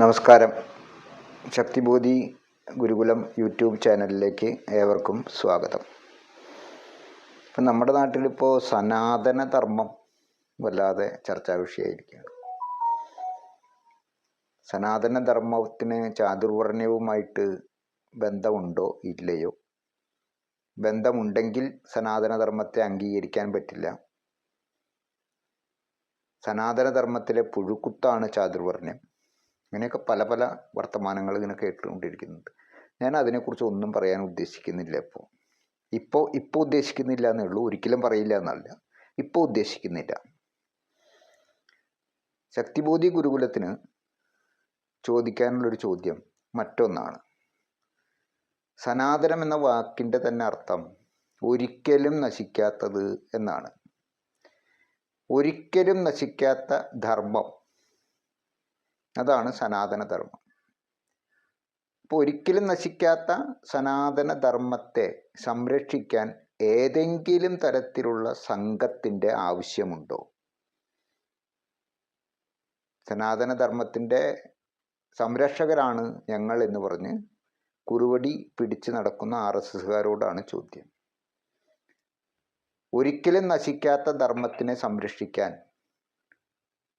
നമസ്കാരം. ശക്തിബോധി ഗുരുകുലം യൂട്യൂബ് ചാനലിലേക്ക് ഏവർക്കും സ്വാഗതം. ഇപ്പം നമ്മുടെ നാട്ടിലിപ്പോൾ സനാതന ധർമ്മം വല്ലാതെ ചർച്ചാ വിഷയമായിരിക്കുകയാണ്. സനാതന ധർമ്മത്തിന് ചാതുർവർണയവുമായിട്ട് ബന്ധമുണ്ടോ? ഇല്ലയോ? ബന്ധമുണ്ടെങ്കിൽ സനാതന ധർമ്മത്തെ അംഗീകരിക്കാൻ പറ്റില്ല. സനാതനധർമ്മത്തിലെ പുഴുക്കുത്താണ് ചാതുർവർണ്യം ഇങ്ങനെയൊക്കെ പല പല വർത്തമാനങ്ങൾ ഇങ്ങനെ കേട്ടുകൊണ്ടിരിക്കുന്നുണ്ട്. ഞാൻ അതിനെക്കുറിച്ച് ഒന്നും പറയാൻ ഉദ്ദേശിക്കുന്നില്ല ഇപ്പോൾ ഇപ്പോൾ ഇപ്പോൾ ഉദ്ദേശിക്കുന്നില്ല എന്നേ ഒരിക്കലും പറയില്ല എന്നല്ല. ഇപ്പോൾ ഉദ്ദേശിക്കുന്നില്ല. ശക്തിബോധി ഗുരുകുലത്തിന് ചോദിക്കാനുള്ളൊരു ചോദ്യം മറ്റൊന്നാണ്. സനാതനം എന്ന വാക്കിന്റെ തന്നെ അർത്ഥം ഒരിക്കലും നശിക്കാത്തത് എന്നാണ്. ഒരിക്കലും നശിക്കാത്ത ധർമ്മം അതാണ് സനാതനധർമ്മം. അപ്പോൾ ഒരിക്കലും നശിക്കാത്ത സനാതനധർമ്മത്തെ സംരക്ഷിക്കാൻ ഏതെങ്കിലും തരത്തിലുള്ള സംഘത്തിന്റെ ആവശ്യമുണ്ടോ? സനാതനധർമ്മത്തിന്റെ സംരക്ഷകരാണ് ഞങ്ങൾ എന്ന് പറഞ്ഞ് കുറുവടി പിടിച്ച് നടക്കുന്ന ആർ എസ് എസ്സുകാരോടാണ് ചോദ്യം. ഒരിക്കലും നശിക്കാത്ത ധർമ്മത്തിനെ സംരക്ഷിക്കാൻ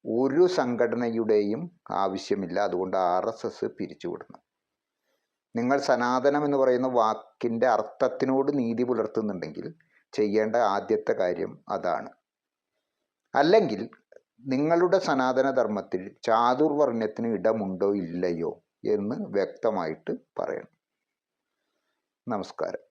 ഒരു സംഘടനയുടെയും ആവശ്യമില്ല. അതുകൊണ്ട് ആർ എസ് എസ് പിരിച്ചുവിടണം നിങ്ങൾ സനാതനം എന്ന് പറയുന്ന വാക്കിന്റെ അർത്ഥത്തിനോട് നീതി പുലർത്തുന്നുണ്ടെങ്കിൽ ചെയ്യേണ്ട ആദ്യത്തെ കാര്യം അതാണ്. അല്ലെങ്കിൽ നിങ്ങളുടെ സനാതന ധർമ്മത്തിൽ ചാതുർവർണത്തിന് ഇടമുണ്ടോ ഇല്ലയോ എന്ന് വ്യക്തമായിട്ട് പറയണം. നമസ്കാരം.